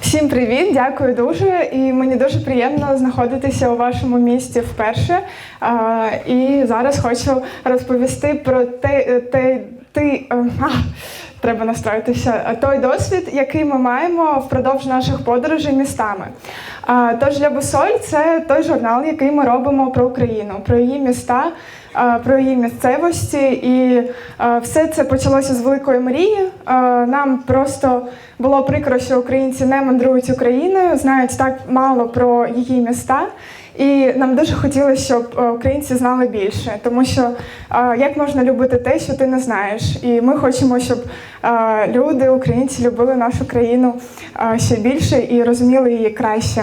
Всім привіт, дякую дуже. І мені дуже приємно знаходитися у вашому місті вперше. І зараз хочу розповісти про те, те, ти, е, а, треба настроїтися, той досвід, який ми маємо впродовж наших подорожей містами. Тож для Бусоль це той журнал, який ми робимо про Україну, про її міста. Про її місцевості, і все це почалося з великої мрії. Нам просто було прикро, що українці не мандрують Україною, знають так мало про її міста. І нам дуже хотілося, щоб е, українці знали більше, тому що е, як можна любити те, що ти не знаєш. І ми хочемо, щоб е, люди, українці, любили нашу країну ще більше і розуміли її краще.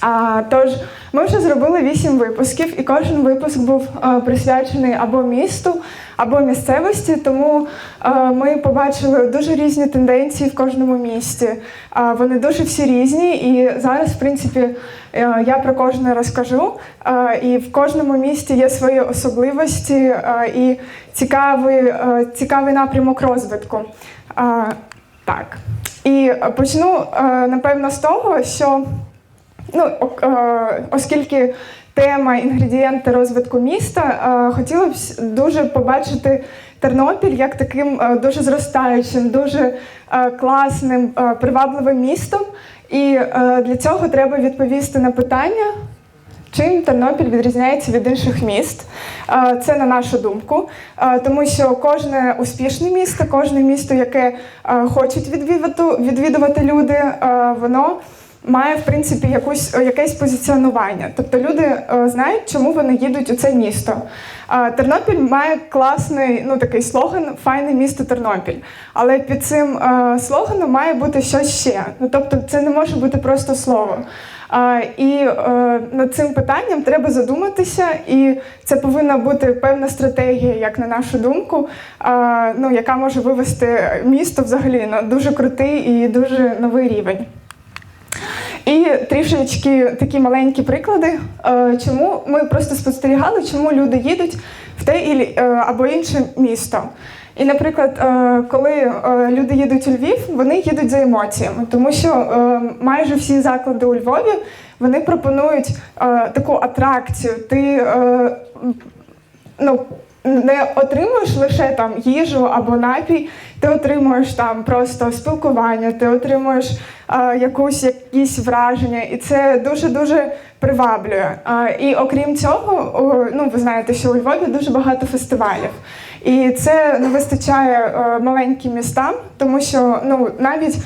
А, тож ми вже зробили вісім випусків, і кожен випуск був е, присвячений або місту, або місцевості. Тому е, ми побачили дуже різні тенденції в кожному місті. Е, вони дуже всі різні, і зараз, в принципі, я про кожне розкажу. Е, і в кожному місті є свої особливості е, і цікавий, е, цікавий напрямок розвитку. Е, так. І почну, напевно, з того, що Ну, е, оскільки тема інгредієнти розвитку міста, е, хотіла б дуже побачити Тернопіль як таким е, дуже зростаючим, дуже класним, привабливим містом. І для цього треба відповісти на питання. Чим Тернопіль відрізняється від інших міст? Це на нашу думку, тому що кожне успішне місто, кожне місто, яке хочуть відвідувати, відвідувати люди, воно має в принципі якусь якесь позиціонування. Тобто люди е, знають, чому вони їдуть у це місто. Е, Тернопіль має класний ну такий слоган Файне місто Тернопіль. Але під цим е, слоганом має бути щось ще. Ну тобто, це не може бути просто слово. А, і е, над цим питанням треба задуматися, і це повинна бути певна стратегія, як на нашу думку, а, ну, яка може вивести місто взагалі на дуже крутий і дуже новий рівень. І трішечки такі маленькі приклади, е, чому ми просто спостерігали, чому люди їдуть в те е, або інше місто. І, наприклад, е, коли люди їдуть у Львів, вони їдуть за емоціями, тому що майже всі заклади у Львові вони пропонують таку атракцію. Ти ну, не отримуєш лише там їжу або напій, ти отримуєш там просто спілкування, ти отримуєш е, якусь якісь враження, і це дуже дуже приваблює. Е, і окрім цього, о, ну ви знаєте, що у Львові дуже багато фестивалів. І це не вистачає е, маленьким містам, тому що ну навіть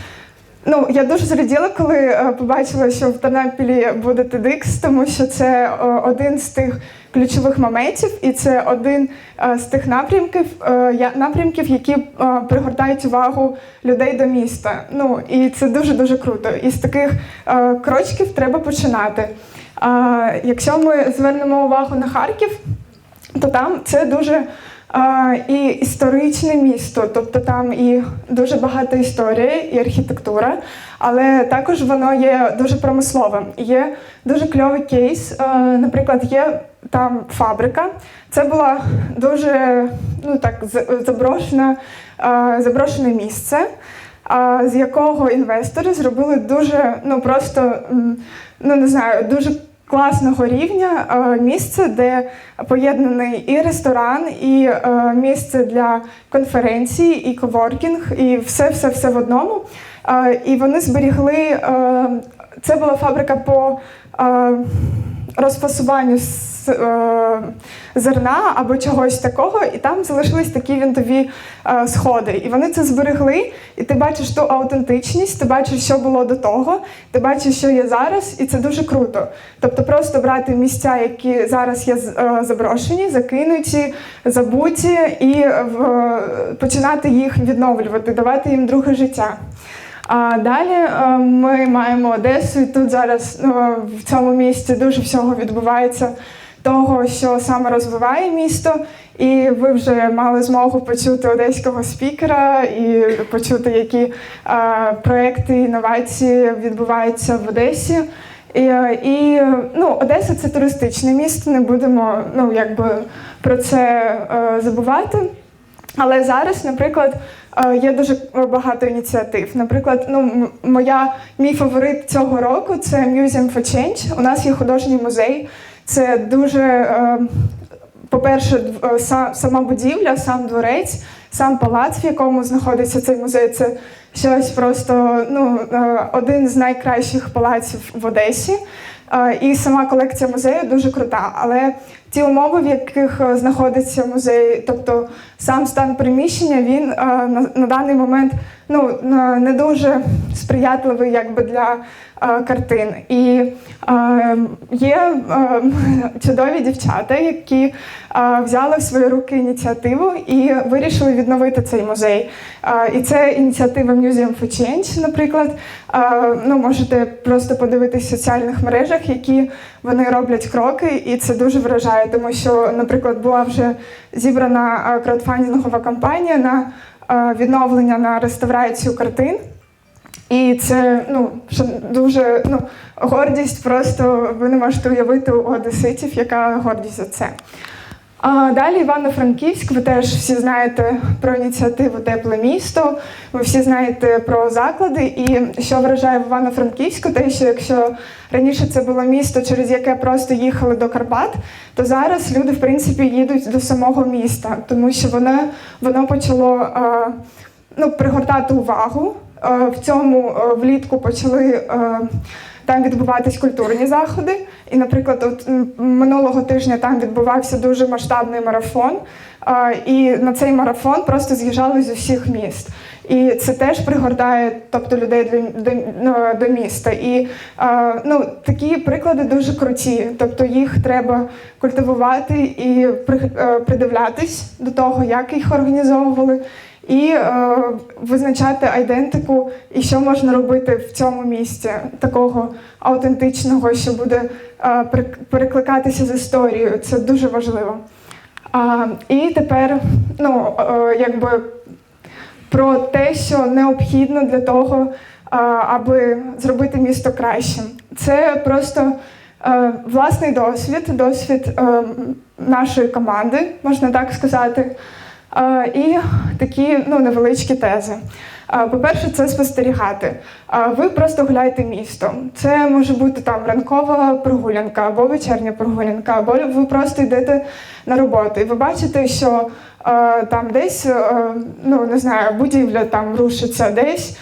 Ну, я дуже зраділа, коли е, побачила, що в Тернопілі буде TEDx, тому що це один з тих ключових моментів, і це один е, з тих напрямків, е, напрямків, які пригортають увагу людей до міста. Ну і це дуже дуже круто. І з таких крочків треба починати. Якщо ми звернемо увагу на Харків, то там це дуже і історичне місто, тобто там і дуже багато історії, і архітектура, але також воно є дуже промисловим. Є дуже кльовий кейс. наприклад, є там фабрика. Це була дуже ну так заброшена, заброшене місце. З якого інвестори зробили дуже, ну просто ну не знаю, дуже класного рівня е, місце, де поєднаний і ресторан, і е, місце для конференцій, і коворкінг, і все, все, все в одному. Е, І вони зберігли. Це була фабрика по розфасуванню с- е, зерна або чогось такого, і там залишились такі вінтові е, сходи. І вони це зберегли, і ти бачиш ту аутентичність, ти бачиш, що було до того, ти бачиш, що є зараз, і це дуже круто. Тобто, просто брати місця, які зараз є з- е, заброшені, закинуті, забуті, і е, в- починати їх відновлювати, давати їм друге життя. А далі е, ми маємо Одесу, і тут зараз е, в цьому місті дуже всього відбувається того, що саме розвиває місто. І ви вже мали змогу почути одеського спікера і почути, які е, проекти інновації відбуваються в Одесі. І, і ну, Одеса це туристичне місто, не будемо ну, якби, про це е, забувати. Але зараз, наприклад, є дуже багато ініціатив. Наприклад, ну, моя, мій фаворит цього року це Museum for Change. У нас є художній музей. Це дуже, е, по-перше, е, сама будівля, сам дворець, сам палац, в якому знаходиться цей музей. Це щось просто ну, е, один з найкращих палаців в Одесі. Е, І сама колекція музею дуже крута. Але ті умови, в яких е, знаходиться музей, тобто сам стан приміщення, він на, даний момент ну, не дуже сприятливий якби, для картин. І є чудові дівчата, які взяли в свої руки ініціативу і вирішили відновити цей музей. І це ініціатива Museum for Change, наприклад. Ну, можете просто подивитись в соціальних мережах, які вони роблять кроки, і це дуже вражає, тому що, наприклад, була вже зібрана краудфандингова кампанія на відновлення на реставрацію картин. І це ну, дуже ну, гордість, просто ви не можете уявити у одеситів, яка гордість за це. А далі Івано-Франківськ, ви теж всі знаєте про ініціативу Тепле місто, ви всі знаєте про заклади. І що вражає в Івано-Франківську, те, що якщо раніше це було місто, через яке просто їхали до Карпат, то зараз люди, в принципі, їдуть до самого міста, тому що воно, воно почало е, ну, пригортати увагу. Е, В цьому е, влітку почали там відбуватись культурні заходи. І, наприклад, от минулого тижня там відбувався дуже масштабний марафон. І на цей марафон просто з'їжджали з усіх міст. І це теж пригортає тобто, людей до, до, ну, міста. І ну, такі приклади дуже круті. Тобто їх треба культивувати і е, придивлятись до того, як їх організовували і е, визначати айдентику, і що можна робити в цьому місці, такого аутентичного, що буде е, перекликатися з історією. Це дуже важливо. А, і тепер, ну, е, якби про те, що необхідно для того, е, аби зробити місто кращим. Це просто е, власний досвід, досвід е, нашої команди, можна так сказати. І такі ну, невеличкі тези. По-перше, це спостерігати. Ви просто гуляєте містом. Це може бути там ранкова прогулянка або вечірня прогулянка, або ви просто йдете на роботу. І ви бачите, що там десь ну не знаю, будівля там рушиться, десь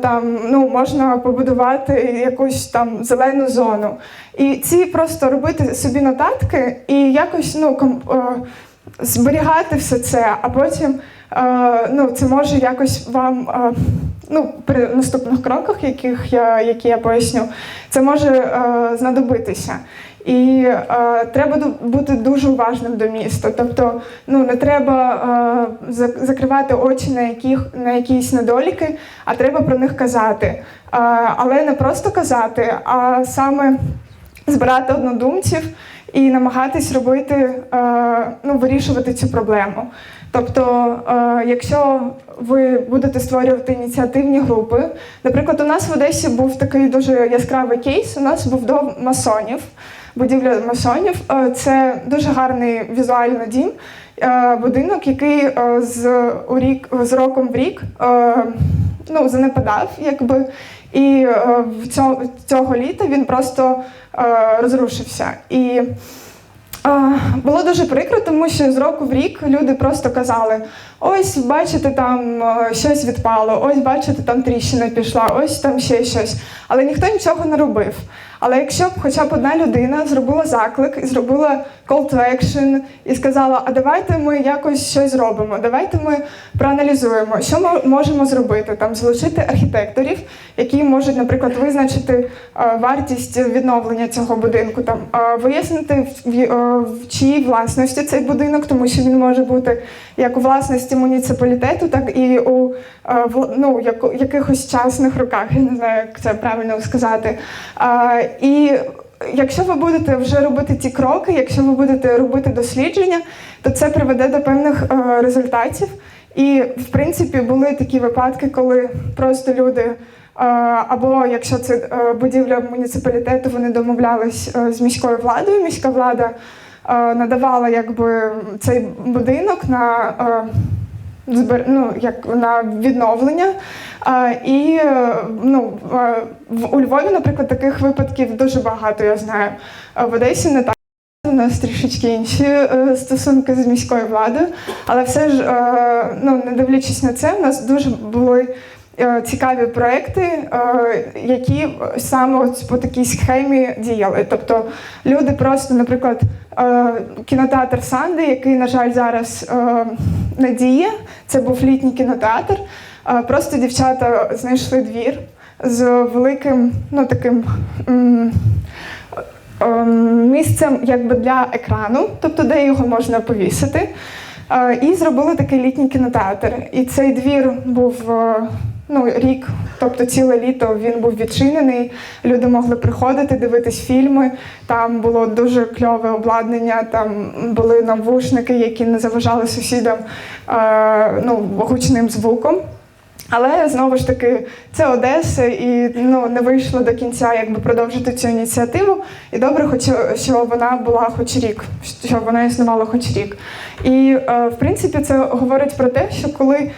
там ну можна побудувати якусь там зелену зону. І ці просто робити собі нотатки і якось ну зберігати все це, а потім е, ну, це може якось вам е, ну, при наступних кроках, яких я, які я поясню, це може е, знадобитися. І е, треба бути дуже уважним до міста. Тобто, ну не треба е, закривати очі на яких на якісь недоліки, а треба про них казати. Е, але не просто казати, а саме збирати однодумців і намагатись робити, е, ну, вирішувати цю проблему. Тобто, е, якщо ви будете створювати ініціативні групи, наприклад, у нас в Одесі був такий дуже яскравий кейс. У нас був дом масонів, будівля масонів. Е, Це дуже гарний візуально дім, будинок, який з, у рік, з роком в рік ну, занепадав, якби. І е, в цього, цього літа він просто е, розрушився. І е, було дуже прикро, тому що з року в рік люди просто казали: ось, бачите, там е, щось відпало, ось бачите, там тріщина пішла, ось там ще щось. Але ніхто нічого не робив. Але якщо б хоча б одна людина зробила заклик і зробила call to action і сказала: а давайте ми якось щось зробимо, давайте ми проаналізуємо, що ми можемо зробити, там залучити архітекторів, які можуть, наприклад, визначити е, вартість відновлення цього будинку, там е, вияснити в, чиїй власності цей будинок, тому що він може бути як у власності муніципалітету, так і у е, ну, якихось частних руках. Я не знаю, як це правильно сказати. Е, І якщо ви будете вже робити ці кроки, якщо ви будете робити дослідження, то це приведе до певних е, результатів. І в принципі були такі випадки, коли просто люди Або якщо це е, будівля муніципалітету, вони домовлялись е, з міською владою. Міська влада е, надавала якби цей будинок на е, збер... ну, як на відновлення. А, І е, ну, е, у Львові, наприклад, таких випадків дуже багато, я знаю. В Одесі не так. У нас трішечки інші е, стосунки з міською владою, але все ж, ну не дивлячись на це, у нас дуже були цікаві проекти, е, які саме по такій схемі діяли. Тобто люди просто, наприклад, е, кінотеатр Санди, який, на жаль, зараз е, не діє, це був літній кінотеатр. Е, Просто дівчата знайшли двір з великим, ну таким. ем, місцем якби для екрану, тобто де його можна повісити. Е, І зробили такий літній кінотеатр. І цей двір був е, ну, рік, тобто ціле літо він був відчинений. Люди могли приходити, дивитись фільми. Там було дуже кльове обладнання, там були навушники, які не заважали сусідам е, ну, гучним звуком. Але знову ж таки, це Одеса, і ну не вийшло до кінця, якби продовжити цю ініціативу. І добре, хоч що вона була хоч рік, що вона існувала хоч рік. І е, в принципі, це говорить про те, що коли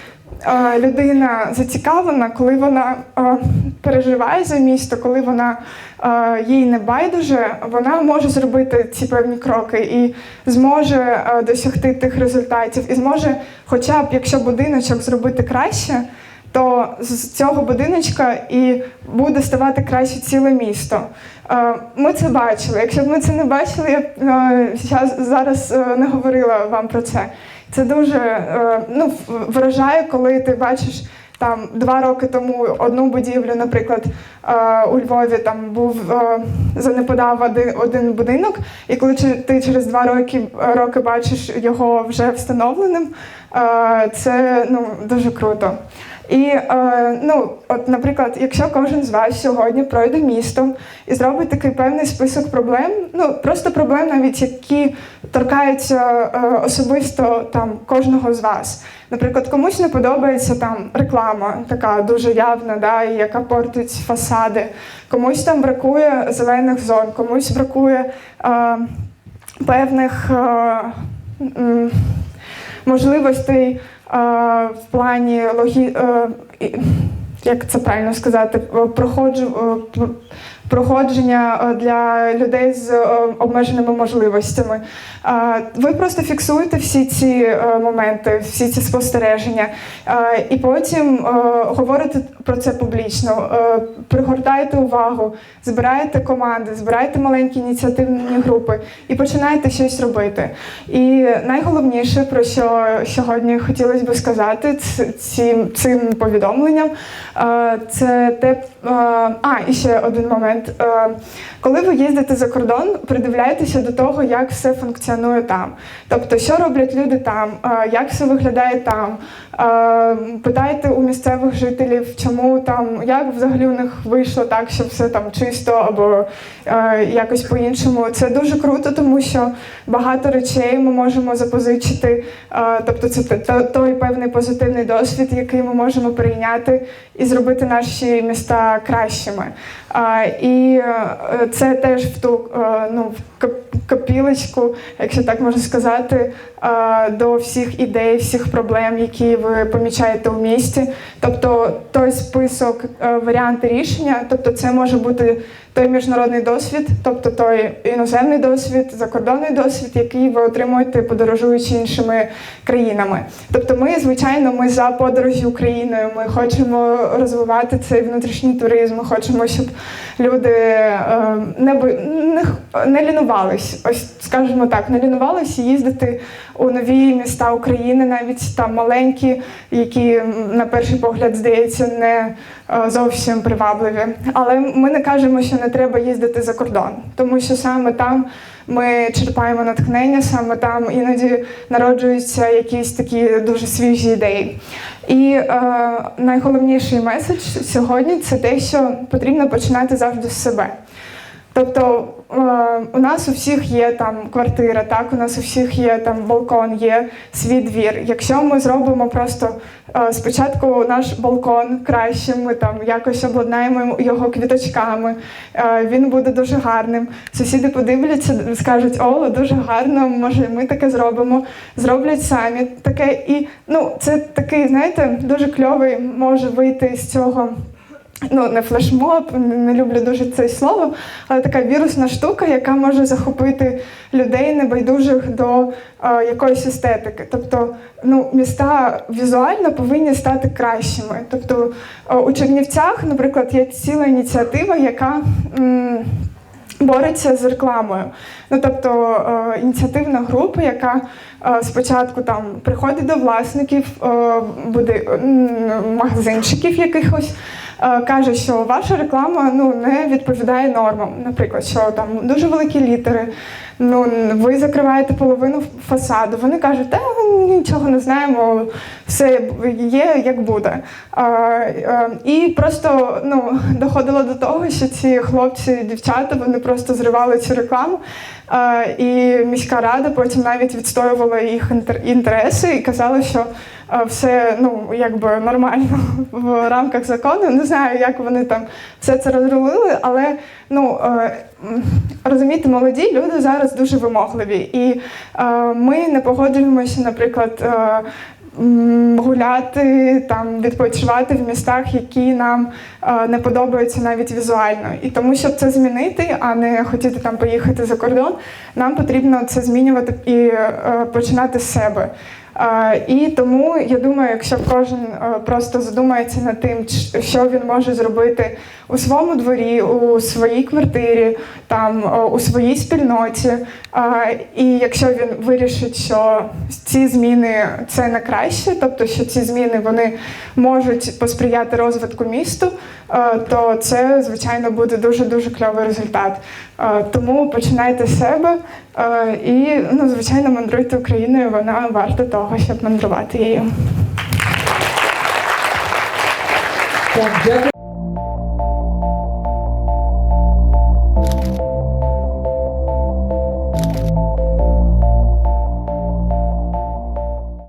людина зацікавлена, коли вона е, переживає за місто, коли вона е, їй не байдуже, вона може зробити ці певні кроки і зможе е, досягти тих результатів, і зможе, хоча б якщо будиночок зробити краще то з цього будиночка і буде ставати краще ціле місто. Е, Ми це бачили. Якщо б ми це не бачили, я б е, зараз е, не говорила вам про це. Це дуже е, ну, вражає, коли ти бачиш. Там два роки тому одну будівлю, наприклад, е, у Львові там був е, занепадав один, будинок, і коли ти через два роки, роки бачиш його вже встановленим, це ну, дуже круто. І е, ну, от, наприклад, якщо кожен з вас сьогодні пройде містом і зробить такий певний список проблем, ну просто проблем, навіть які торкаються е, особисто там кожного з вас. Наприклад, комусь не подобається там реклама, така дуже явна, да, яка портить фасади. Комусь там бракує зелених зон, комусь бракує е, певних. Е, можливостей в плані логі... е, як це правильно сказати, е, проходжу, е, проходження е, для людей з е, обмеженими можливостями. Ви просто фіксуєте всі ці е, моменти, всі ці спостереження, і потім говорите про це публічно, пригортаєте увагу, збираєте команди, збираєте маленькі ініціативні групи і починаєте щось робити. І найголовніше, про що сьогодні хотілося б сказати цим, цим повідомленням, це те, а, і ще один момент. Е, Коли ви їздите за кордон, придивляйтеся до того, як все функціонує там. Тобто, що роблять люди там, е, як все виглядає там. Е, Питайте у місцевих жителів, чому там, як взагалі у них вийшло так, що все там чисто або якось по-іншому. Це дуже круто, тому що багато речей ми можемо запозичити. Тобто, це той певний позитивний досвід, який ми можемо прийняти і зробити наші міста кращими. І е, це теж в ту е, ну, копілочку, якщо так можна сказати, е, до всіх ідей, всіх проблем, які ви помічаєте у місті. Тобто той список, варіанти рішення, тобто це може бути той міжнародний досвід, тобто той іноземний досвід, закордонний досвід, який ви отримуєте, подорожуючи іншими країнами. Тобто, ми, звичайно, ми за подорожі Україною. Ми хочемо розвивати цей внутрішній туризм. Ми хочемо, щоб люди е, не, не, не лінувались. Ось скажімо так, не лінувались їздити у нові міста України, навіть там маленькі, які на перший погляд здається не е, зовсім привабливі. Але ми не кажемо, що не треба їздити за кордон, тому що саме там ми черпаємо натхнення, саме там іноді народжуються якісь такі дуже свіжі ідеї. І е, найголовніший меседж сьогодні це те, що потрібно починати завжди з себе. Тобто е, у нас у всіх є там квартира, так у нас у всіх є там балкон, є свій двір. Якщо ми зробимо просто е, спочатку наш балкон кращим, ми там якось обладнаємо його квіточками, е, він буде дуже гарним. Сусіди подивляться, скажуть, о, дуже гарно, може, ми таке зробимо. Зроблять самі таке. І ну, це такий, знаєте, дуже кльовий може вийти з цього ну не флешмоб, не люблю дуже це слово, але така вірусна штука, яка може захопити людей небайдужих до е, якоїсь естетики. Тобто, ну міста візуально повинні стати кращими. Тобто е, у Чернівцях, наприклад, є ціла ініціатива, яка м, бореться з рекламою. Ну тобто е, ініціативна група, яка е, спочатку там приходить до власників е, буде, м, магазинчиків якихось. Е, Каже, що ваша реклама ну не відповідає нормам. Наприклад, що там дуже великі літери, ну ви закриваєте половину фасаду. Вони кажуть, та нічого не знаємо, все є як буде. І просто ну доходило до того, що ці хлопці, дівчата, вони просто зривали цю рекламу. І міська рада потім навіть відстоювала їх інтереси і казала, що все ну якби нормально в рамках закону. Не знаю, як вони там все це розрулили, але ну е, розумієте, молоді люди зараз дуже вимогливі, і е, ми не погоджуємося, наприклад. е, Гуляти там, відпочивати в містах, які нам е, не подобаються навіть візуально. І тому, щоб це змінити, а не хотіти там поїхати за кордон, нам потрібно це змінювати і е, починати з себе. Е, І тому я думаю, якщо кожен е, просто задумається над тим, що він може зробити у своєму дворі, у своїй квартирі, там у своїй спільноті, і якщо він вирішить, що ці зміни це на краще, тобто що ці зміни вони можуть посприяти розвитку місту, е, то це звичайно буде дуже дуже кльовий результат. Е, Тому починайте з себе е, і ну, звичайно мандруйте Україною. Вона варта того, щоб мандрувати її. Так, дякую.